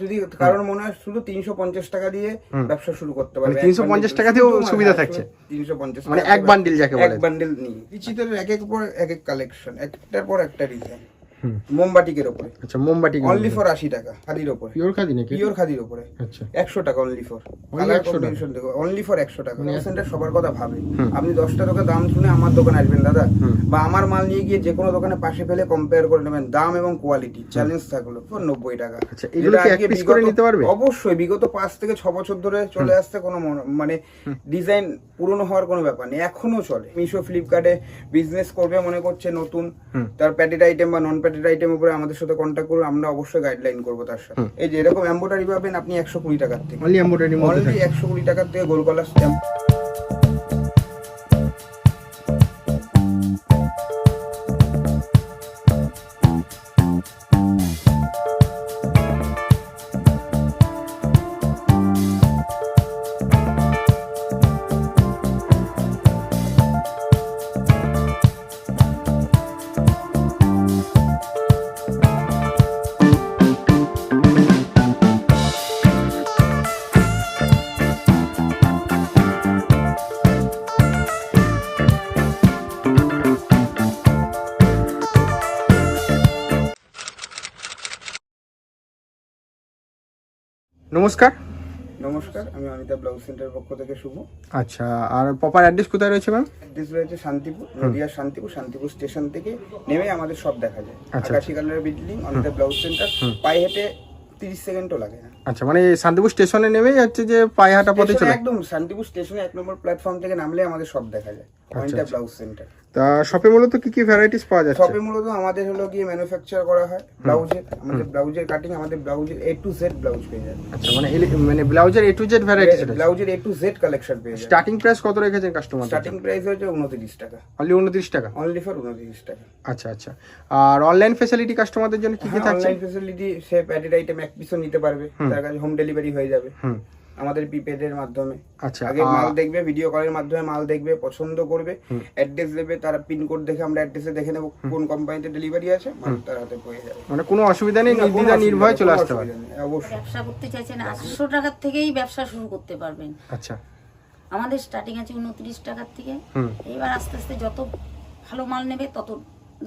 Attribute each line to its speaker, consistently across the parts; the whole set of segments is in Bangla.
Speaker 1: যদি কারণ মনে হয় শুধু তিনশো পঞ্চাশ টাকা দিয়ে ব্যবসা শুরু করতে পারবে।
Speaker 2: মানে 350 টাকাতেও সুবিধা থাকছে?
Speaker 1: তিনশো পঞ্চাশ
Speaker 2: মানে এক বান্ডিল যাকে
Speaker 1: এক বান্ডিল নিয়ে। এক এক পর এক এক কালেকশন একটার পর একটা ডিজাইন মোমবাটিকের ওপরে।
Speaker 2: আচ্ছা মোমবাটি
Speaker 1: অনলি ফর আশি টাকা খাদির ওপরে।
Speaker 2: পিওর খাদি নাকি?
Speaker 1: পিওর খাদির ওপরে।
Speaker 2: আচ্ছা।
Speaker 1: একশো টাকা অনলি ফর
Speaker 2: Only
Speaker 1: কালার
Speaker 2: 100 টাকা?
Speaker 1: কম্বিনেশন দেখো অনলি ফর একশো টাকা। সেন্টার সবার কথা ভাবে। আপনি দশটা দোকান দাম শুনে আমার দোকানে আসবেন দাদা। বা আমার মাল নিয়ে গিয়ে যে কোনো দোকানে পাশে ফেলে কম্পেয়ার করে নেবেন। দাম এবং কোয়ালিটি চ্যালেঞ্জ থাকল for নব্বই টাকা।
Speaker 2: আচ্ছা, এগুলো কি এক piece করে নিতে পারবে?
Speaker 1: অবশ্যই বিগত পাঁচ থেকে ছ বছর ধরে চলে আসছে কোনো মানে ডিজাইন পুরনো হওয়ার কোনো ব্যাপার নেই। এখনও চলে। মিশো ফ্লিপকার্টে বিজনেস করবে মনে করছে নতুন। তার প্যাটেড আইটেম বা নন প্যাটেড আইটেম উপরে আমাদের সাথে কন্ট্যাক্ট করুন আমরা অবশ্যই গাইডলাইন করব তার সাথে। এই যে এরকম এম্বোটারি পাবেন আপনি একশো কুড়ি টাকার থেকে।
Speaker 2: অনলি থাকে।
Speaker 1: একশো কুড়ি টাকার থেকে গোল
Speaker 2: নমস্কার।
Speaker 1: নমস্কার আমি অনিতা ব্লাউজ সেন্টার পক্ষ থেকে শুভ।
Speaker 2: আচ্ছা আর প্রপার অ্যাড্রেস কোথায় রয়েছে ম্যাম?
Speaker 1: অ্যাড্রেস রয়েছে শান্তিপুর নদিয়া শান্তিপুর শান্তিপুর স্টেশন থেকে নেমে আমাদের সব দেখা যায়।
Speaker 2: আচ্ছা,
Speaker 1: আকাশি কালারের বিল্ডিং অনিতা ব্লাউজ সেন্টার পায়ে হেঁটে তিরিশ সেকেন্ডও লাগে না।
Speaker 2: আচ্ছা মানে শান্তিপুর স্টেশনে নেমেই হচ্ছে যে পায়ে হাঁটা পথে চলে?
Speaker 1: একদম শান্তিপুর স্টেশনে এক নম্বর প্ল্যাটফর্ম থেকে নামলে আমাদের সব দেখা যায়।
Speaker 2: আচ্ছা,
Speaker 1: অনিতা ব্লাউজ সেন্টার
Speaker 2: তা শপে মূলত কি কি ভ্যারাইটিস পাওয়া যাচ্ছে?
Speaker 1: শপে মূলত আমাদের হলো গিয়ে ম্যানুফ্যাকচার করা হয় ব্লাউজের। আমাদের ব্লাউজের কাটিং আমাদের ব্লাউজের এ টু জেড ব্লাউজ পেয়ে যাবে
Speaker 2: আচ্ছা মানে মানে ব্লাউজের এ টু জেড ভ্যারাইটিস
Speaker 1: ব্লাউজের এ টু জেড কালেকশন পেয়ে যাবে
Speaker 2: স্টার্টিং প্রাইস কত রেখেছেন কাস্টমার
Speaker 1: স্টার্টিং প্রাইস হচ্ছে উনত্রিশ টাকা।
Speaker 2: অনলি উনত্রিশ টাকা?
Speaker 1: অনলি ফর উনত্রিশ টাকা।
Speaker 2: আচ্ছা আচ্ছা। আর অনলাইন ফেসিলিটি কাস্টমারদের জন্য কি কি থাকছে?
Speaker 1: অনলাইন ফেসিলিটি সে প্যাডেড আইটেম এক পিসও নিতে পারবে। তার কাছে হোম ডেলিভারি হয়ে যাবে।
Speaker 2: হুম।
Speaker 1: আমাদের প্রিপেডের মাধ্যমে।
Speaker 2: আচ্ছা
Speaker 1: আগে মাল দেখবে ভিডিও কলের মাধ্যমে মাল দেখবে পছন্দ করবে অ্যাড্রেস দেবে তার পিনকোড দেখে আমরা অ্যাড্রেসে দেখে নেব কোন কোম্পানিতে ডেলিভারি আছে মাল তার হাতে পেয়ে যাবে।
Speaker 2: মানে কোনো অসুবিধা নেই নির্দ্বিধা নির্ভয়ে চলে আসতে পারে
Speaker 1: অসুবিধা নেই, অবশ্যই।
Speaker 3: ব্যবসা করতে চাইছেন আটশো টাকার থেকেই ব্যবসা শুরু করতে পারবেন।
Speaker 2: আচ্ছা।
Speaker 3: আমাদের স্টার্টিং আছে উনত্রিশ টাকার থেকে। এবার আস্তে আস্তে যত ভালো মাল নেবে তত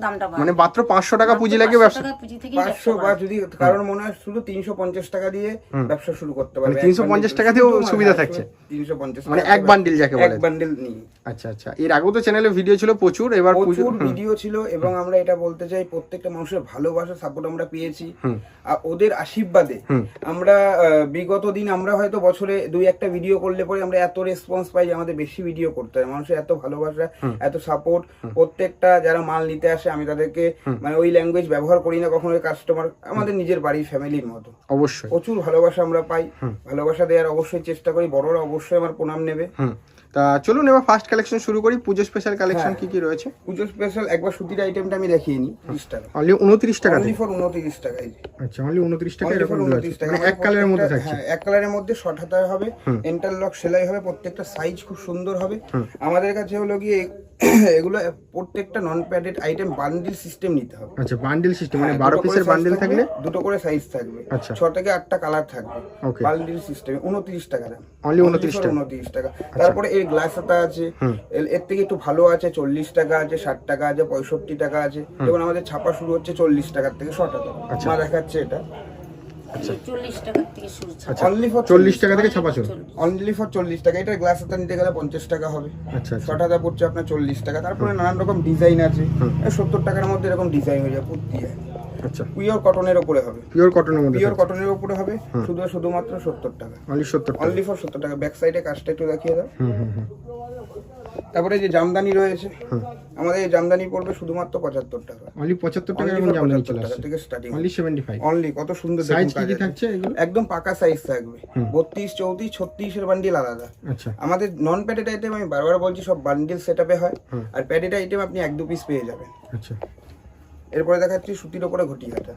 Speaker 3: দামটা
Speaker 2: মানে মাত্র পাঁচশো টাকা পুঁজি লাগে ব্যবসা
Speaker 3: টাকা
Speaker 1: পাঁচশো বা যদি কারোর মনে হয় শুধু তিনশো পঞ্চাশ টাকা দিয়ে ব্যবসা শুরু করতে পারবে।
Speaker 2: মানে 350 টাকাতেও সুবিধা থাকছে?
Speaker 1: তিনশো পঞ্চাশ
Speaker 2: মানে এক বান্ডিল যাকে বলে।
Speaker 1: এক বান্ডিল
Speaker 2: আচ্ছা আচ্ছা। এর আগেও তো চ্যানেলে ভিডিও ছিল প্রচুর এবার
Speaker 1: প্রচুর ভিডিও ছিল এবং আমরা এটা বলতে চাই প্রত্যেকটা মানুষের ভালোবাসা সাপোর্ট আমরা পেয়েছি। আর ওদের আশীর্বাদে আমরা বিগত দিন আমরা হয়তো বছরে দুই একটা ভিডিও করলে পরে আমরা এত রেসপন্স পাই যে আমাদের বেশি ভিডিও করতে হয়। মানুষের এত ভালোবাসা এত সাপোর্ট প্রত্যেকটা যারা মাল নিতে আসে আমি তাদেরকে মানে ওই ল্যাঙ্গুয়েজ ব্যবহার করি না কখনো কাস্টমার আমাদের নিজের বাড়ির ফ্যামিলির মতো।
Speaker 2: অবশ্যই।
Speaker 1: প্রচুর ভালোবাসা আমরা পাই। ভালোবাসা দেওয়ার অবশ্যই চেষ্টা করি বড়রা অবশ্যই আমার প্রণাম নেবে।
Speaker 2: তা চলুন এবার ফার্স্ট কালেকশন শুরু করি। পুজো স্পেশাল কালেকশন
Speaker 1: হ্যাঁ।
Speaker 2: কি কি রয়েছে?
Speaker 1: পুজো স্পেশাল একবার সুতির আইটেমটা আমি দেখিয়ে নিই তিরিশ টাকা।
Speaker 2: অনলি উনত্রিশ টাকা
Speaker 1: অনলি ফর উনত্রিশ টাকা এই
Speaker 2: আচ্ছা অনলি উনত্রিশ টাকা এরকম
Speaker 1: 29। টাকা।
Speaker 2: মানে এক কালারের মধ্যে থাকছে।
Speaker 1: হ্যাঁ, এক কালারের মধ্যে শর্ট হাতায় হবে ইন্টারলক সেলাই হবে প্রত্যেকটা সাইজ খুব সুন্দর হবে। আমাদের কাছে হলো গিয়ে এগুলো প্রত্যেকটা non padded item bundle system নিতে হবে।
Speaker 2: আচ্ছা বান্ডিল সিস্টেম মানে
Speaker 1: হ্যাঁ,
Speaker 2: বারো
Speaker 1: দুটো করে
Speaker 2: পিসের বান্ডিল থাকলে?
Speaker 1: দুটো করে সাইজ থাকবে।
Speaker 2: আচ্ছা।
Speaker 1: ছ থেকে আটটা কালার থাকবে. বান্ডিল সিস্টেম উনত্রিশ টাকা দাম।
Speaker 2: Only 29 টাকা।
Speaker 1: উনত্রিশ টাকা। তারপরে এই গ্লাস হাতা আছে। এর- থেকে একটু ভালো আছে চল্লিশ টাকা আছে ষাট টাকা আছে পঁয়ষট্টি টাকা আছে। যেমন আমাদের ছাপা শুরু হচ্ছে চল্লিশ টাকার থেকে শ টাকা।
Speaker 2: আচ্ছা।
Speaker 1: মা দেখাচ্ছে এটা।
Speaker 3: চল্লিশ।
Speaker 2: আচ্ছা।
Speaker 1: ফর
Speaker 2: চল্লিশ টাকা থেকে ছাপা শুরু।
Speaker 1: অনলি ফর চল্লিশ টাকা। এটা গ্লাস হাতা নিতে গেলে পঞ্চাশ টাকা হবে।
Speaker 2: আচ্ছা আচ্ছা।
Speaker 1: ছটা হাতা পড়ছে আপনার চল্লিশ টাকা। তারপরে নানান রকম ডিজাইন আছে। সত্তর টাকার মধ্যে এরকম ডিজাইন হয়ে যাবে কুর্তি
Speaker 2: আচ্ছা।
Speaker 1: পিওর কটনের ওপরে হবে।
Speaker 2: পিওর কটনের মধ্যে
Speaker 1: পিওর কটনের ওপরে হবে শুধু শুধুমাত্র সত্তর টাকা।
Speaker 2: অনলি সত্তর টাকা।
Speaker 1: অনলি ফর সত্তর টাকা। ব্যাক সাইডে কাজটা একটু দেখিয়ে দাও।
Speaker 2: হুম
Speaker 1: তারপরে যে জামদানি রয়েছে আমাদের এই জামদানি পড়বে শুধুমাত্র পঁচাত্তর টাকা।
Speaker 2: অনলি পঁচাত্তর টাকা
Speaker 1: Only
Speaker 2: জামদানি চলে আসছে।
Speaker 1: থেকে starting
Speaker 2: only seventy five
Speaker 1: only কত সুন্দর
Speaker 2: সাইজ কি কি থাকছে
Speaker 1: একদম পাকা সাইজ থাকবে। বত্রিশ চৌত্রিশ ছত্রিশের বান্ডিল আলাদা।
Speaker 2: আচ্ছা।
Speaker 1: আমাদের নন প্যাডেড আইটেম আমি বারবার বলছি সব বান্ডিল সেট হয়। আর প্যাডেড আইটেম আপনি এক দু পিস পেয়ে যাবেন।
Speaker 2: আচ্ছা।
Speaker 1: এরপরে দেখাচ্ছি সুতির ওপরে ঘটি হাতা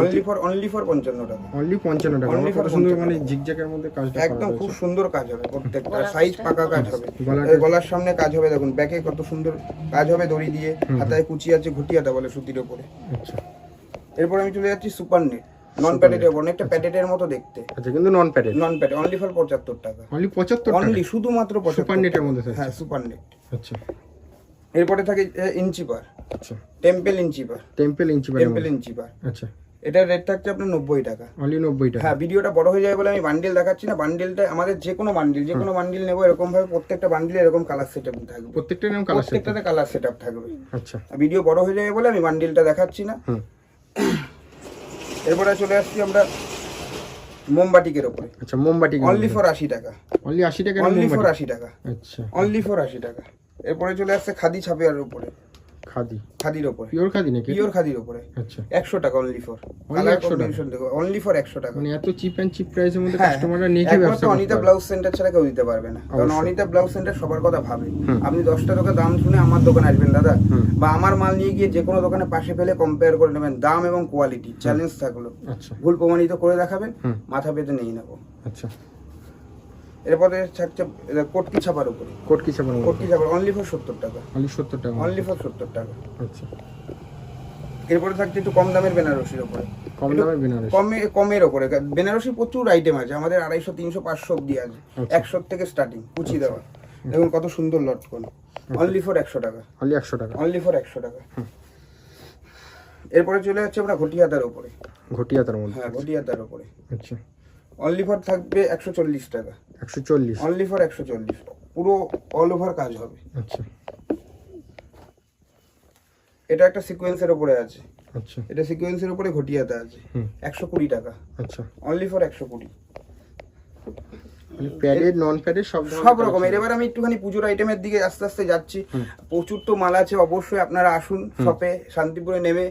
Speaker 1: অনলি ফর অনলি ফর পঞ্চান্ন টাকা
Speaker 2: অনলি পঞ্চান্ন টাকা
Speaker 1: for
Speaker 2: কত সুন্দর মানে জিগজ্যাগের মধ্যে কাজটা
Speaker 1: একদম খুব সুন্দর কাজ হবে প্রত্যেকটা। সাইজ পাকা কাজ হবে। এই গলার সামনে কাজ হবে দেখুন ব্যাকে কত সুন্দর কাজ হবে দড়ি দিয়ে হাতায় কুচি আছে ঘটি হাতা বলে সুতির ওপরে।
Speaker 2: আচ্ছা।
Speaker 1: এরপর আমি চলে যাচ্ছি সুপার নেট নন প্যাডেটের ওপর অনেকটা প্যাডেটের মতো দেখতে।
Speaker 2: আচ্ছা কিন্তু non padded
Speaker 1: non pad only for পঁচাত্তর টাকা।
Speaker 2: অনলি পঁচাত্তর টাকা?
Speaker 1: অনলি শুধুমাত্র
Speaker 2: সুপার নেটের মধ্যে
Speaker 1: হ্যাঁ সুপার নেট
Speaker 2: আচ্ছা।
Speaker 1: এরপরে থাকে ইঞ্চি পার
Speaker 2: আচ্ছা।
Speaker 1: টেম্পেল ইঞ্চি পার
Speaker 2: টেম্পেল ইঞ্চি
Speaker 1: টেম্পেল ইঞ্চি পার
Speaker 2: আচ্ছা।
Speaker 1: এটার রেট থাকছে আপনার নব্বই টাকা।
Speaker 2: অনলি নব্বই টাকা।
Speaker 1: হ্যাঁ ভিডিওটা বড় হয়ে যাবে বলে আমি বান্ডিল দেখাচ্ছি না। বান্ডিলটা আমাদের যে কোনো বান্ডিল যে কোনো বান্ডিল নেব এরকম ভাবে প্রত্যেকটা বান্ডিলে এরকম কালার সেট থাকবে।
Speaker 2: প্রত্যেকটা এরকম কালার
Speaker 1: প্রত্যেকটাতে কালার সেট থাকবে।
Speaker 2: আচ্ছা।
Speaker 1: ভিডিও বড় হয়ে যাবে বলে আমি বান্ডিলটা দেখাচ্ছি না। এরপরে চলে আসছি আমরা মোমবাটিকের ওপরে।
Speaker 2: আচ্ছা মোমবাতি
Speaker 1: অনলি ফর আশি টাকা।
Speaker 2: অনলি আশি টাকা
Speaker 1: অনলি ফর আশি টাকা।
Speaker 2: আচ্ছা।
Speaker 1: অনলি ফর আশি টাকা। এরপরে চলে আসছে খাদি ছাপের উপরে।
Speaker 2: খাদি?
Speaker 1: খাদির ওপরে
Speaker 2: পিওর খাদি নাকি?
Speaker 1: পিওর খাদির ওপরে
Speaker 2: আচ্ছা।
Speaker 1: টাকা অনলি ফর কালার কম্বিনেশন দেখো অনলি ফর একশো টাকা।
Speaker 2: মানে এত চিপ অ্যান্ড চিপ প্রাইসের মধ্যে
Speaker 1: হ্যাঁ,
Speaker 2: কাস্টমাররা নিয়ে ব্যবসা
Speaker 1: একমাত্র অনিতা ব্লাউজ সেন্টার ছাড়া কেউ দিতে পারবে না। কারণ অনিতা ব্লাউজ সেন্টার সবার কথা ভাবে। আপনি দশটা টাকা দাম শুনে আমার দোকানে আসবেন দাদা। বা আমার মাল নিয়ে গিয়ে যে কোনো দোকানে পাশে ফেলে কম্পেয়ার করে নেবেন। দাম এবং কোয়ালিটি চ্যালেঞ্জ থাকল।
Speaker 2: আচ্ছা।
Speaker 1: ভুল প্রমাণিত করে দেখাবেন মাথা পেতে নিয়ে নেব।
Speaker 2: আচ্ছা।
Speaker 1: এরপরে থাকছে কোটকি ছাপার উপরে।
Speaker 2: কোট কি ছাপানো
Speaker 1: কোটকি ছাপার অনলি ফর সত্তর টাকা।
Speaker 2: অনলি সত্তর টাকা।
Speaker 1: অনলি ফর সত্তর টাকা।
Speaker 2: আচ্ছা।
Speaker 1: এরপরে থাকছে একটু কম দামের বেনারসির উপরে।
Speaker 2: কম
Speaker 1: একটু
Speaker 2: দামে
Speaker 1: কমে কমের বেনারসি প্রচুর আইটেম আছে আমাদের আড়াইশো তিনশো পাঁচশো অব্দি আছে।
Speaker 2: আচ্ছা।
Speaker 1: একশো থেকে স্টার্টিং কুচি দেওয়া। দেখুন কত সুন্দর লটকন। অনলি ফর একশো টাকা।
Speaker 2: অনলি একশো টাকা।
Speaker 1: অনলি ফর একশো টাকা। এরপরে চলে যাচ্ছে আমরা ঘটিয়াদার উপরে।
Speaker 2: ঘটিয়া তার মধ্যে।
Speaker 1: হ্যাঁ ঘটিয়াদার উপরে।
Speaker 2: আচ্ছা।
Speaker 1: অনলি ফর থাকবে একশো চল্লিশ টাকা।
Speaker 2: একশো চল্লিশ।
Speaker 1: অনলি ফর একশো চল্লিশ। পুরো অল ওভার কাজ হবে।
Speaker 2: আচ্ছা।
Speaker 1: এটা একটা সিকোয়েন্সের উপরে আছে।
Speaker 2: আচ্ছা।
Speaker 1: এটা সিকোয়েন্সের উপরে ঘটিয়াতে আছে। একশো কুড়ি টাকা।
Speaker 2: আচ্ছা।
Speaker 1: অনলি ফর একশো কুড়ি।
Speaker 2: মানে প্যাডেড নন প্যাডেড সব
Speaker 1: সব রকমের এবার আমি একটুখানি পুজোর আইটেমের দিকে আস্তে আস্তে যাচ্ছি। প্রচুর তো মাল আছে অবশ্যই আপনারা আসুন শপে শান্তিপুরে নেমে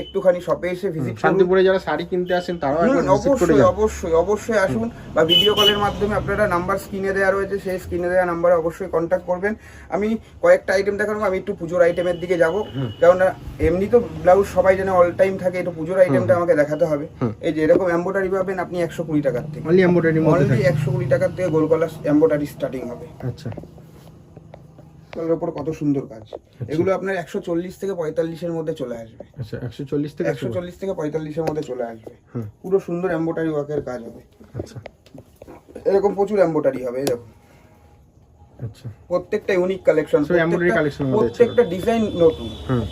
Speaker 1: একটুখানি শপে এসে ভিজিট
Speaker 2: শান্তিপুরে যারা শাড়ি কিনতে আসেন তারাও
Speaker 1: অবশ্যই অবশ্যই অবশ্যই আসুন বা ভিডিও কলের মাধ্যমে আপনারা নাম্বার স্ক্রিনে দেওয়া রয়েছে সেই স্ক্রিনে দেওয়া নাম্বারে অবশ্যই কন্ট্যাক্ট করবেন। আমি কয়েকটা আইটেম দেখাবো আমি একটু পুজোর আইটেমের দিকে যাব। কেননা এমনি তো ব্লাউজ সবাই যেন অল টাইম থাকে একটু পুজোর আইটেমটা আমাকে দেখাতে হবে। এই যে এরকম এম্বোটারি পাবেন আপনি একশো কুড়ি টাকার থেকে।
Speaker 2: অনলি
Speaker 1: অনলি একশো কুড়ি টাকার থেকে গোল গলা এমব্রয়ডারি স্টার্টিং হবে।
Speaker 2: আচ্ছা।
Speaker 1: গলার উপর কত সুন্দর কাজ। এগুলো আপনার একশো চল্লিশ থেকে পঁয়তাল্লিশের মধ্যে চলে আসবে।
Speaker 2: আচ্ছা একশো চল্লিশ থেকে
Speaker 1: একশো চল্লিশ থেকে পঁয়তাল্লিশের মধ্যে চলে আসবে। পুরো সুন্দর এমব্রয়ডারি ওয়ার্কের কাজ হবে।
Speaker 2: আচ্ছা।
Speaker 1: এরকম প্রচুর এম্বোটারি হবে এরকম দেখো
Speaker 2: আচ্ছা
Speaker 1: প্রত্যেকটা ইউনিক কালেকশন প্রত্যেকটা ডিজাইন নতুন।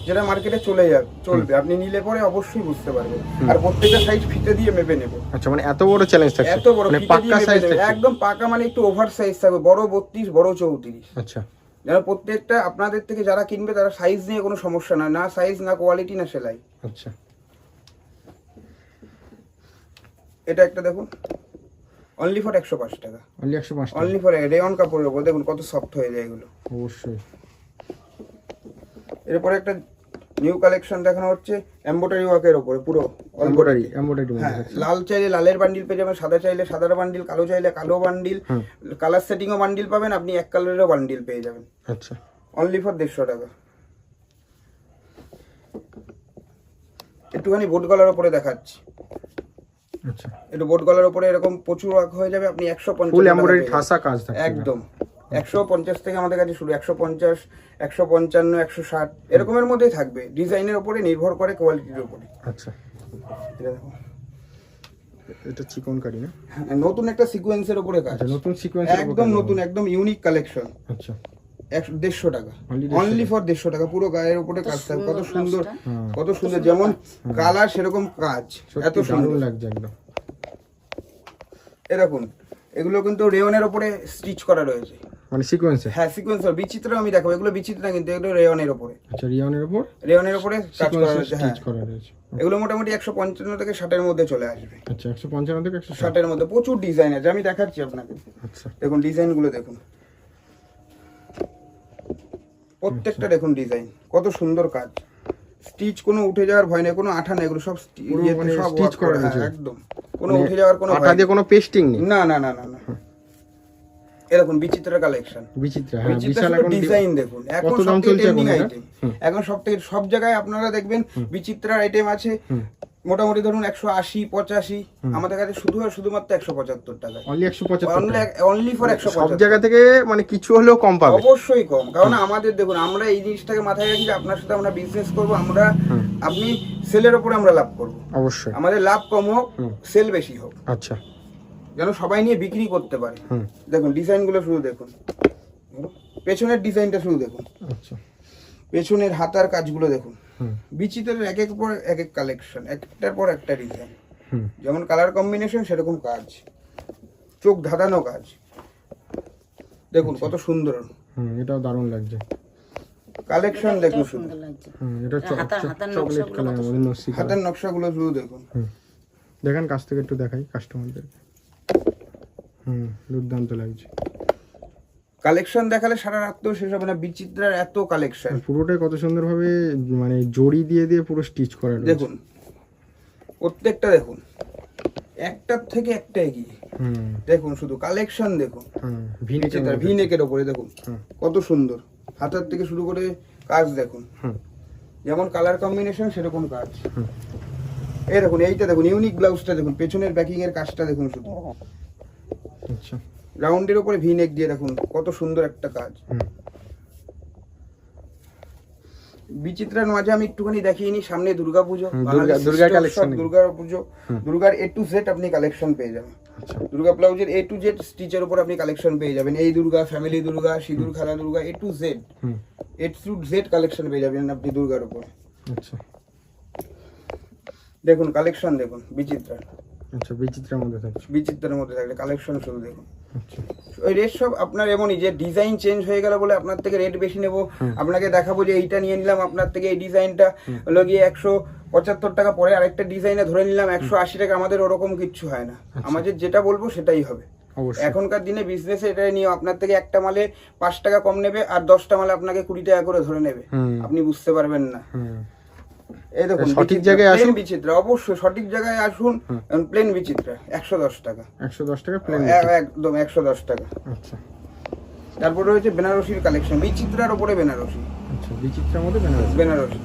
Speaker 1: যেটা মার্কেটে চলে যাবে চলবে। আপনি নিলে পরে অবশ্যই বুঝতে পারবেন। আর প্রত্যেকটা সাইজ ফিতে দিয়ে মেপে নেবে।
Speaker 2: আচ্ছা মানে এত বড় চ্যালেঞ্জ থাকছে।
Speaker 1: এত বড়
Speaker 2: মানে
Speaker 1: মেপে
Speaker 2: সাইজ
Speaker 1: একদম পাকা মানে একটু ওভার সাইজ থাকবে। বড় বত্রিশ বড় চৌত্রিশ।
Speaker 2: আচ্ছা।
Speaker 1: যেন প্রত্যেকটা আপনাদের থেকে যারা কিনবে তারা সাইজ নিয়ে কোনো সমস্যা না না সাইজ না কোয়ালিটি না সেলাই।
Speaker 2: আচ্ছা।
Speaker 1: এটা একটা দেখুন। অনলি ফর একশো পাঁচ টাকা।
Speaker 2: অনলি একশো পাঁচ
Speaker 1: অনলি ফর রেয়ন কাপড়ের ওপর দেখুন কত সফট হয়ে যায় এগুলো।
Speaker 2: অবশ্যই।
Speaker 1: এরপরে একটা নিউ কালেকশন দেখানো হচ্ছে এমব্রয়ডারি ওয়ার্কের ওপরে পুরো
Speaker 2: এমব্রয়ডারি এমব্রয়ডারি
Speaker 1: হ্যাঁ লাল চাইলে লালের বান্ডিল পেয়ে যাবেন সাদা চাইলে সাদার বান্ডিল কালো চাইলে কালো বান্ডিল। কালার সেটিংও বান্ডিল পাবেন আপনি এক কালারেরও বান্ডিল পেয়ে যাবেন।
Speaker 2: আচ্ছা।
Speaker 1: অনলি ফর দেড়শো টাকা। একটুখানি বোট গলার ওপরে দেখাচ্ছি। একটু বোট গলার ওপরে এরকম প্রচুর ওয়ার্ক হয়ে যাবে আপনি একশো
Speaker 2: ফুল
Speaker 1: পঞ্চাশ
Speaker 2: এমব্রয়ডারি ঠাসা কাজ
Speaker 1: একদম। একশো পঞ্চাশ থেকে আমাদের কাছে শুরু একশো পঞ্চাশ একশো পঞ্চান্ন একশো ষাট এরকমের মধ্যেই থাকবে। ডিজাইনের উপরে নির্ভর করে কোয়ালিটির উপরে।
Speaker 2: আচ্ছা।
Speaker 1: এটা দেখো।
Speaker 2: এটা চিকন কারি না?
Speaker 1: হ্যাঁ, নতুন একটা সিকোয়েন্সের উপরে কাজ।
Speaker 2: আচ্ছা নতুন সিকোয়েন্স
Speaker 1: একদম নতুন একদম ইউনিক কালেকশন
Speaker 2: আচ্ছা।
Speaker 1: দেড়শো টাকা। অনলি ফর দেড়শো টাকা। পুরো গায়ের উপরে কাজ থাকবে। কত সুন্দর
Speaker 2: হ্যাঁ।
Speaker 1: কত সুন্দর। যেমন কালার সেরকম কাজ। এত সুন্দর।
Speaker 2: লাগছে একদম।
Speaker 1: এরকম। এগুলো কিন্তু রেয়নের উপরে স্টিচ করা রয়েছে।
Speaker 2: মানে সিকোয়েন্সে
Speaker 1: হ্যাঁ সিকোয়েন্স বিচিত্র আমি দেখাবো। এগুলো বিচিত্র না কিন্তু এগুলো রেয়নের উপরে।
Speaker 2: আচ্ছা রিয়নের উপর?
Speaker 1: রেয়নের উপরে কাজ করা রয়েছে হ্যাঁ।
Speaker 2: করা রয়েছে।
Speaker 1: এগুলো মোটামুটি একশো পঞ্চান্ন থেকে ষাটের মধ্যে চলে আসবে।
Speaker 2: আচ্ছা একশো পঞ্চান্ন থেকে একশো ষাট।
Speaker 1: ষাটের মধ্যে। প্রচুর ডিজাইন আছে। আমি দেখাচ্ছি আপনাকে।
Speaker 2: আচ্ছা।
Speaker 1: দেখুন ডিজাইনগুলো দেখুন। প্রত্যেকটা দেখুন ডিজাইন কত সুন্দর কাজ। স্টিচ কোনো উঠে যাওয়ার ভয় নেই কোনো আঠা নেই এগুলো সব
Speaker 2: মানে stitch করা
Speaker 1: করা, হ্যাঁ, একদম। কোনো
Speaker 2: মানে
Speaker 1: উঠে যাওয়ার কোনো
Speaker 2: আঠা দিয়ে কোনো পেস্টিং নেই।
Speaker 1: না না না না না। এরকম বিচিত্র কালেকশন
Speaker 2: বিচিত্রা হ্যাঁ বিশাল এখন
Speaker 1: ডিজাইন দেখুন। এখন সব থেকে আইটেম এখন সব থেকে সব জায়গায় আপনারা দেখবেন বিচিত্রার আইটেম আছে। মোটামুটি ধরুন একশো আশি পঁচাশি। আমাদের কাছে শুধু শুধুমাত্র একশো পঁচাত্তর টাকায়
Speaker 2: অনলি একশো পঁচাত্তর টাকা।
Speaker 1: অনলি ফর একশো
Speaker 2: সব জায়গা থেকে মানে কিছু হলেও কম পাবে।
Speaker 1: অবশ্যই কম। কারণ আমাদের দেখুন আমরা এই জিনিসটাকে মাথায় রাখি যে আপনার সাথে আমরা বিজনেস করব আমরা আপনি সেলের ওপরে আমরা লাভ করব।
Speaker 2: অবশ্যই।
Speaker 1: আমাদের লাভ কম হোক সেল বেশি হোক।
Speaker 2: আচ্ছা।
Speaker 1: যেন সবাই নিয়ে বিক্রি করতে পারে। দেখুন ডিজাইনগুলো শুধু দেখুন। পেছনের ডিজাইনটা শুধু দেখুন।
Speaker 2: আচ্ছা।
Speaker 1: পেছনের হাতার কাজগুলো দেখুন। বিচিত্রের এক এক পর এক এক কালেকশন একটার পর একটা ডিজাইন
Speaker 2: হুম।
Speaker 1: যেমন কালার কম্বিনেশন সেরকম কাজ। চোখ ধাঁধানো কাজ। দেখুন কত সুন্দর।
Speaker 2: হুম এটাও দারুণ লাগছে।
Speaker 1: কালেকশন দেখুন শুধু।
Speaker 3: সুন্দর লাগছে।
Speaker 2: হুম এটা চকলেট কালার
Speaker 1: হাতের নকশাগুলো শুধু দেখুন।
Speaker 2: হুম। দেখান কাছ থেকে একটু দেখাই কাস্টমারদের হুম দুর্দান্ত লাগছে।
Speaker 1: কালেকশন দেখালে সারা রাত্রেও শেষ হবে না। বিচিত্রার এত কালেকশন।
Speaker 2: পুরোটাই কত সুন্দরভাবে মানে জড়ি দিয়ে দিয়ে পুরো স্টিচ করা
Speaker 1: দেখুন প্রত্যেকটা দেখুন একটার থেকে একটা এগিয়ে। দেখুন শুধু কালেকশন দেখুন। বিচিত্রার ভি নেকের ওপরে দেখুন। কত সুন্দর। হাতের থেকে শুরু করে কাজ দেখুন। যেমন কালার কম্বিনেশন সেরকম কাজ। এই দেখুন এইটা দেখুন ইউনিক ব্লাউজটা দেখুন পেছনের ব্যাকিং এর কাজটা দেখুন শুধু।
Speaker 2: আচ্ছা।
Speaker 1: রাউন্ডের উপরে ভি নেক দিয়ে দেখুন কত সুন্দর একটা কাজ। বিচিত্রার মাঝে আমি একটুখানি দেখিয়ে নিই সামনে দুর্গা পুজো
Speaker 2: দুর্গা-
Speaker 1: পুজো। দুর্গার এ টু জেড আপনি কালেকশন পেয়ে যাবেন।
Speaker 2: আচ্ছা।
Speaker 1: দুর্গা ব্লাউজের এ টু জেড স্টিচের উপর আপনি কালেকশন পেয়ে যাবেন। এই Durga family Durga sindoor khela Durga A to Z A to Z collection পেয়ে যাবেন আপনি দুর্গার উপর।
Speaker 2: আচ্ছা।
Speaker 1: দেখুন কালেকশন দেখুন বিচিত্রা
Speaker 2: আচ্ছা বিচিত্রার মধ্যে থাকছে।
Speaker 1: বিচিত্রার মধ্যে থাকলে কালেকশন শুধু দেখুন।
Speaker 2: আচ্ছা।
Speaker 1: ওই রেট সব আপনার এমনই যে ডিজাইন চেঞ্জ হয়ে গেল বলে আপনার থেকে রেট বেশি নেব। আপনাকে দেখাবো যে এইটা নিয়ে নিলাম আপনার থেকে এই ডিজাইনটা হলো গিয়ে একশো পঁচাত্তর টাকা পরে আরেকটা ডিজাইনে ধরে নিলাম একশো আশি টাকা। আমাদের ওরকম কিচ্ছু হয় না। আমাদের যেটা বলব সেটাই হবে। এখনকার দিনে বিজনেসে এটা নিয়ে আপনার থেকে একটা মালে পাঁচ টাকা কম নেবে আর দশটা মালে আপনাকে কুড়ি টাকা করে ধরে নেবে। আপনি বুঝতে পারবেন না। এই দেখুন
Speaker 2: সঠিক জায়গায় আসুন।
Speaker 1: বিচিত্র অবশ্যই সঠিক জায়গায় আসুন প্লেন বিচিত্র একশো দশ টাকা।
Speaker 2: একশো দশ টাকা প্লেন
Speaker 1: একদম একশো দশ টাকা।
Speaker 2: আচ্ছা।
Speaker 1: তারপরে রয়েছে বেনারসির কালেকশন বিচিত্রার ওপরে বেনারসি।
Speaker 2: আচ্ছা বিচিত্রার মধ্যে বেনারসি।
Speaker 1: বেনারসি।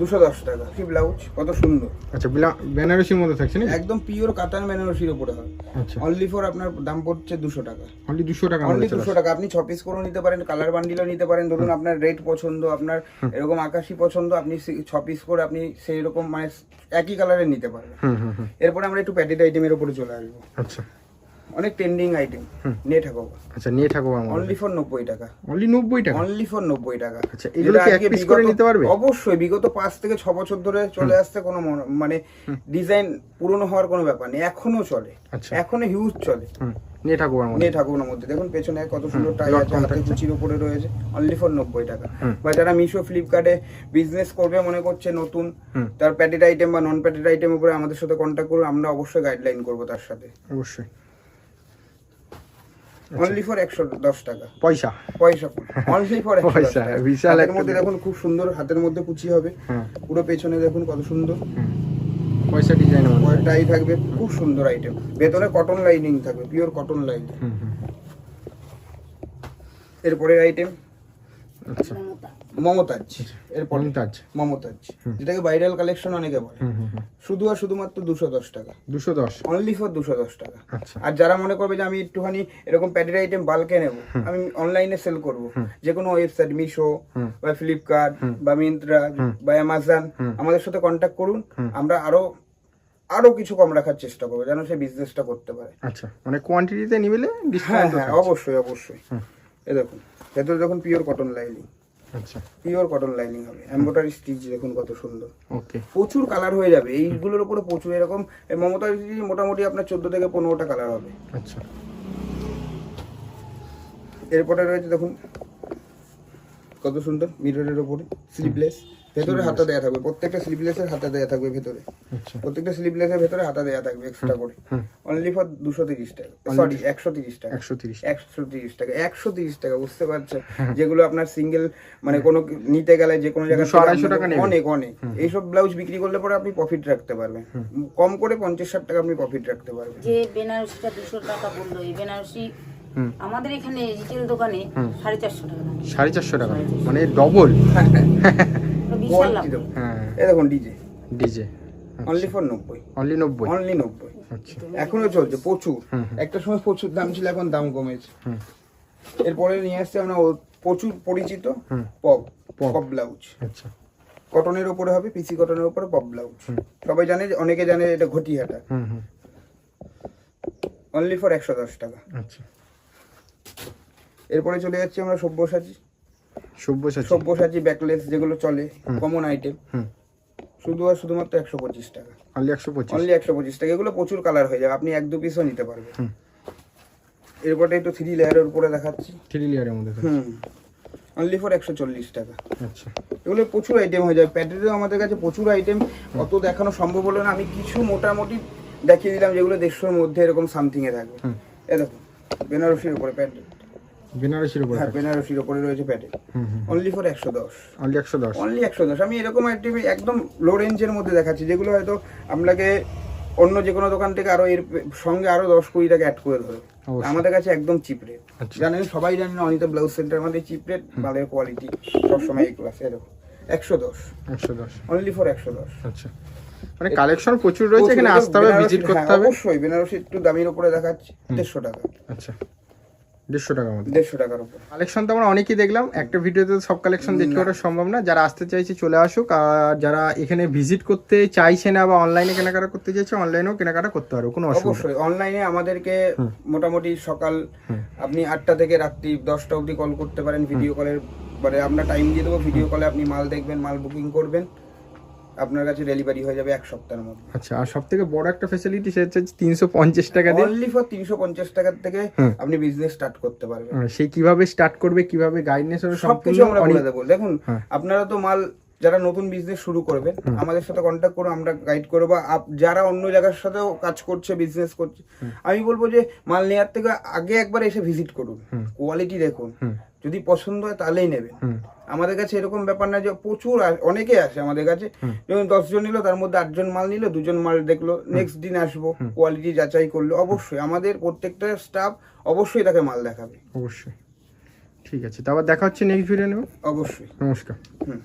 Speaker 1: দুশো দশ টাকা। কি ব্লাউজ? কত সুন্দর।
Speaker 2: আচ্ছা বেনারসির মধ্যে থাকছে না
Speaker 1: একদম পিওর কাতান বেনারসির হয়।
Speaker 2: আচ্ছা।
Speaker 1: অনলি ফর আপনার দাম পড়ছে দুশো টাকা।
Speaker 2: অনলি দুশো টাকা
Speaker 1: অনলি দুশো টাকা। আপনি ছ পিস করেও নিতে পারেন কালার বান্ডিলও নিতে পারেন। ধরুন আপনার রেড পছন্দ আপনার এরকম আকাশি পছন্দ আপনি ছ পিস করে আপনি সেই রকম মানে একই কালারের নিতে পারবেন। এরপরে আমরা একটু প্যাটেড আইটেমের উপরে চলে আসব।
Speaker 2: আচ্ছা।
Speaker 1: অনেক ট্রেন্ডিং আইটেম নেট হাকো
Speaker 2: আচ্ছা নিয়ে থাকো আমার
Speaker 1: অনলি ফর নব্বই টাকা।
Speaker 2: অনলি নব্বই টাকা?
Speaker 1: অনলি ফর নব্বই টাকা।
Speaker 2: আচ্ছা, এগুলো কি এক piece করে নিতে পারবে?
Speaker 1: অবশ্যই বিগত পাঁচ থেকে ছ বছর ধরে চলে আসছে কোনো মানে ডিজাইন পুরনো হওয়ার কোনো ব্যাপার নেই। এখনও চলে।
Speaker 2: আচ্ছা।
Speaker 1: এখনও হিউজ চলে।
Speaker 2: নিয়ে থাকো আমার
Speaker 1: নেই ঠাকুরের মধ্যে। দেখুন পেছনে কত সুন্দর টাই আছে হাতে। কুচির উপরে রয়েছে। অনলি ফর নব্বই টাকা। বা যারা মিশো ফ্লিপকার্টে বিজনেস করবে মনে করছে নতুন তার প্যাটেড আইটেম বা নন প্যাটেড আইটেম উপরে আমাদের সাথে কন্ট্যাক্ট করুন। আমরা অবশ্যই গাইডলাইন করব তার সাথে।
Speaker 2: অবশ্যই।
Speaker 1: অনলি ফর একশো দশ টাকা।
Speaker 2: পয়সা।
Speaker 1: পয়সা অনলি ফর
Speaker 2: পয়সা, বিশাল এর
Speaker 1: মধ্যে দেখুন খুব সুন্দর হাতের মধ্যে কুচি হবে।
Speaker 2: হ্যাঁ।
Speaker 1: পুরো পেছনে দেখুন কত সুন্দর।
Speaker 2: পয়সা ডিজাইন
Speaker 1: টাই থাকবে খুব সুন্দর আইটেম ভেতরে কটন লাইনিং থাকবে পিওর কটন লাইনিং এরপরের আইটেম মমতাজ এরপর
Speaker 2: মমতাজ।
Speaker 1: মমতাজ। যেটাকে ভাইরাল কালেকশন অনেকে বলে। শুধু আর শুধুমাত্র দুশো দশ টাকা।
Speaker 2: দুশো দশ?
Speaker 1: অনলি ফর দুশো দশ টাকা।
Speaker 2: আচ্ছা।
Speaker 1: আর যারা মনে করবে যে আমি একটুখানি এরকম প্যাডের আইটেম বাল্কে নেব আমি অনলাইনে সেল করব। যে কোনো ওয়েবসাইট মিশো বা ফ্লিপকার্ট বা মিন্ত্রা বা অ্যামাজন আমাদের সাথে কন্ট্যাক্ট করুন। আমরা আরও আরও কিছু কম রাখার চেষ্টা করব যেন সে বিজনেসটা করতে পারে।
Speaker 2: আচ্ছা। মানে কোয়ান্টিটিতে নিবেলে
Speaker 1: হ্যাঁ হ্যাঁ অবশ্যই অবশ্যই। এ দেখুন ভেতরে দেখুন পিওর কটন লাইনিং
Speaker 2: আচ্ছা।
Speaker 1: পিওর কটন লাইনিং হবে। এমব্রয়ডারি স্টিচ দেখুন কত সুন্দর।
Speaker 2: ওকে
Speaker 1: প্রচুর কালার হয়ে যাবে। এইগুলোর উপরে প্রচুর এরকম মমতা দিদি মোটামুটি আপনার চোদ্দ থেকে পনেরোটা কালার হবে।
Speaker 2: আচ্ছা।
Speaker 1: এরপরে রয়েছে দেখুন কত সুন্দর মিররের উপরে স্লিভলেস ভেতরে হাতা দেয়া থাকবে প্রত্যেকটা স্লিভলেসের হাতা দেয়া থাকবে ভেতরে।
Speaker 2: আচ্ছা।
Speaker 1: প্রত্যেকটা স্লিভলেসের ভেতরে হাতা দেয়া থাকবে এক্সট্রা করে। অনলি ফর দুশো তিরিশ টাকা। সরি একশো তিরিশ টাকা।
Speaker 2: একশো তিরিশ
Speaker 1: একশো তিরিশ টাকা একশো তিরিশ টাকা বুঝতে পারছেন? যেগুলো আপনার সিঙ্গেল মানে কোনো নিতে গেলে যে কোনো জায়গায়
Speaker 2: আড়াইশো টাকা।
Speaker 1: অনেক অনেক। এইসব ব্লাউজ বিক্রি করলে পরে আপনি প্রফিট রাখতে পারবেন। কম করে পঞ্চাশ ষাট টাকা আপনি প্রফিট রাখতে পারবেন।
Speaker 3: যে বেনারসিটা দুশো টাকা বলল এই বেনারসি আমাদের এখানে রিটেল দোকানে সাড়ে চারশো টাকা
Speaker 2: সাড়ে চারশো টাকা। মানে ডবল
Speaker 1: দেখুন।
Speaker 2: হ্যাঁ।
Speaker 1: এই দেখুন ডিজে
Speaker 2: ডিজে
Speaker 1: অনলি ফর নব্বই
Speaker 2: অনলি নব্বই।
Speaker 1: অনলি নব্বই।
Speaker 2: আচ্ছা।
Speaker 1: এখনও চলছে প্রচুর। একটা সময় প্রচুর দাম ছিল এখন দাম কমেছে। এরপরে নিয়ে আসছে আমরা ও- প্রচুর পরিচিত
Speaker 2: হুম।
Speaker 1: Pop blouse.
Speaker 2: আচ্ছা।
Speaker 1: কটনের উপরে হবে পিসি কটনের উপরে পপ ব্লাউজ। সবাই জানে অনেকে জানে এটা ঘটি হাটা
Speaker 2: হুম হুম।
Speaker 1: অনলি ফর একশো দশ টাকা।
Speaker 2: আচ্ছা।
Speaker 1: এরপরে চলে যাচ্ছি আমরা সব্যসাচী।
Speaker 2: সব্যসাচী।
Speaker 1: সব্যসাচী ব্যাকলেস যেগুলো চলে কমন আইটেম
Speaker 2: হুম।
Speaker 1: শুধু আর শুধুমাত্র একশো পঁচিশ টাকা।
Speaker 2: অনলি একশো পঁচিশ।
Speaker 1: অনলি একশো পঁচিশ টাকা। এগুলো প্রচুর কালার হয়ে যাবে। আপনি এক দু পিসও নিতে পারবেন। এরপরে একটু থ্রি লেয়ারের উপরে দেখাচ্ছি।
Speaker 2: থ্রি লেয়ারের মধ্যে
Speaker 1: হুম। অনলি ফর একশো চল্লিশ টাকা।
Speaker 2: আচ্ছা।
Speaker 1: এগুলো প্রচুর আইটেম হয়ে যাবে। প্যাটেরও আমাদের কাছে প্রচুর আইটেম অত দেখানো সম্ভব হলো না। আমি কিছু মোটামুটি দেখিয়ে দিলাম যেগুলো দেড়শোর মধ্যে এরকম সামথিং এ থাকবে। এ দেখো বেনারসির উপরে প্যাটেল
Speaker 2: বেনারসির উপরে
Speaker 1: হ্যাঁ বেনারসির উপরে রয়েছে প্যাটেল। অনলি ফর একশো দশ।
Speaker 2: অনলি একশো দশ।
Speaker 1: অনলি একশো দশ। আমি এরকম আইটেম একদম লো রেঞ্জের মধ্যে দেখাচ্ছি যেগুলো হয়তো আপনাকে অন্য যে কোনো দোকান থেকে আরও এর সঙ্গে আরও দশ কুড়ি টাকা অ্যাড করে ধরবে আমাদের কাছে একদম চিপ রেট
Speaker 2: আচ্ছা।
Speaker 1: জানেন সবাই জানেন অনিতা ব্লাউজ সেন্টার আমাদের চিপ রেট মালের কোয়ালিটি সবসময় এই ক্লাস এরকম। একশো দশ।
Speaker 2: একশো দশ।
Speaker 1: অনলি ফর একশো দশ।
Speaker 2: আচ্ছা। মানে কালেকশন প্রচুর রয়েছে এখানে আসতে হবে ভিজিট করতে হবে।
Speaker 1: অবশ্যই বেনারসি একটু দামির উপরে দেখাচ্ছি দেড়শো টাকা।
Speaker 2: আচ্ছা। দেড়শো টাকার
Speaker 1: দেড়শো টাকার উপর।
Speaker 2: কালেকশন তো আমরা অনেকই দেখলাম একটা ভিডিওতে সব কালেকশন দেখতে করা সম্ভব না। যারা আসতে চাইছে চলে আসুক আর যারা এখানে ভিজিট করতে চাইছে না বা অনলাইনে কেনাকাটা করতে চাইছে অনলাইনেও কেনাকাটা করতে পারবে কোনো।
Speaker 1: অবশ্যই। অনলাইনে আমাদেরকে মোটামুটি সকাল আপনি আটটা থেকে রাত্রি দশটা অবধি কল করতে পারেন ভিডিও কলের মানে আমরা টাইম দিয়ে দেবো ভিডিও কলে আপনি মাল দেখবেন মাল বুকিং করবেন। আপনার কাছে ডেলিভারি হয়ে যাবে এক সপ্তাহের মধ্যে।
Speaker 2: আচ্ছা আর সব থেকে বড় একটা ফেসিলিটি সেটা হচ্ছে তিনশো পঞ্চাশ টাকা দিয়ে
Speaker 1: অনলি ফর তিনশো পঞ্চাশ টাকার থেকে আপনি বিজনেস স্টার্ট করতে পারবেন।
Speaker 2: সে কীভাবে স্টার্ট করবে কীভাবে গাইডনেস হবে
Speaker 1: সবকিছু আমরা বলে দেবো। দেখুন
Speaker 2: হ্যাঁ।
Speaker 1: আপনারা তো মাল যারা নতুন বিজনেস শুরু করবেন আমাদের সাথে কন্ট্যাক্ট করুন আমরা গাইড করব। বা যারা অন্য জায়গার সাথেও কাজ করছে বিজনেস করছে আমি বলব যে মাল নেওয়ার থেকে আগে একবার এসে ভিজিট করুন। কোয়ালিটি দেখুন। যদি পছন্দ হয় তাহলেই নেবেন। আমাদের কাছে এরকম ব্যাপার না যে প্রচুর অনেকে আসে আমাদের কাছে। যেমন দশজন নিল তার মধ্যে আটজন মাল নিল দুজন মাল দেখল নেক্সট দিন আসব কোয়ালিটি যাচাই করল। অবশ্যই আমাদের প্রত্যেকটা স্টাফ অবশ্যই তাকে মাল দেখাবে।
Speaker 2: অবশ্যই। ঠিক আছে তারপর দেখা হচ্ছে নেক্সট ভিডিও নেব
Speaker 1: অবশ্যই।
Speaker 2: নমস্কার।
Speaker 1: হুম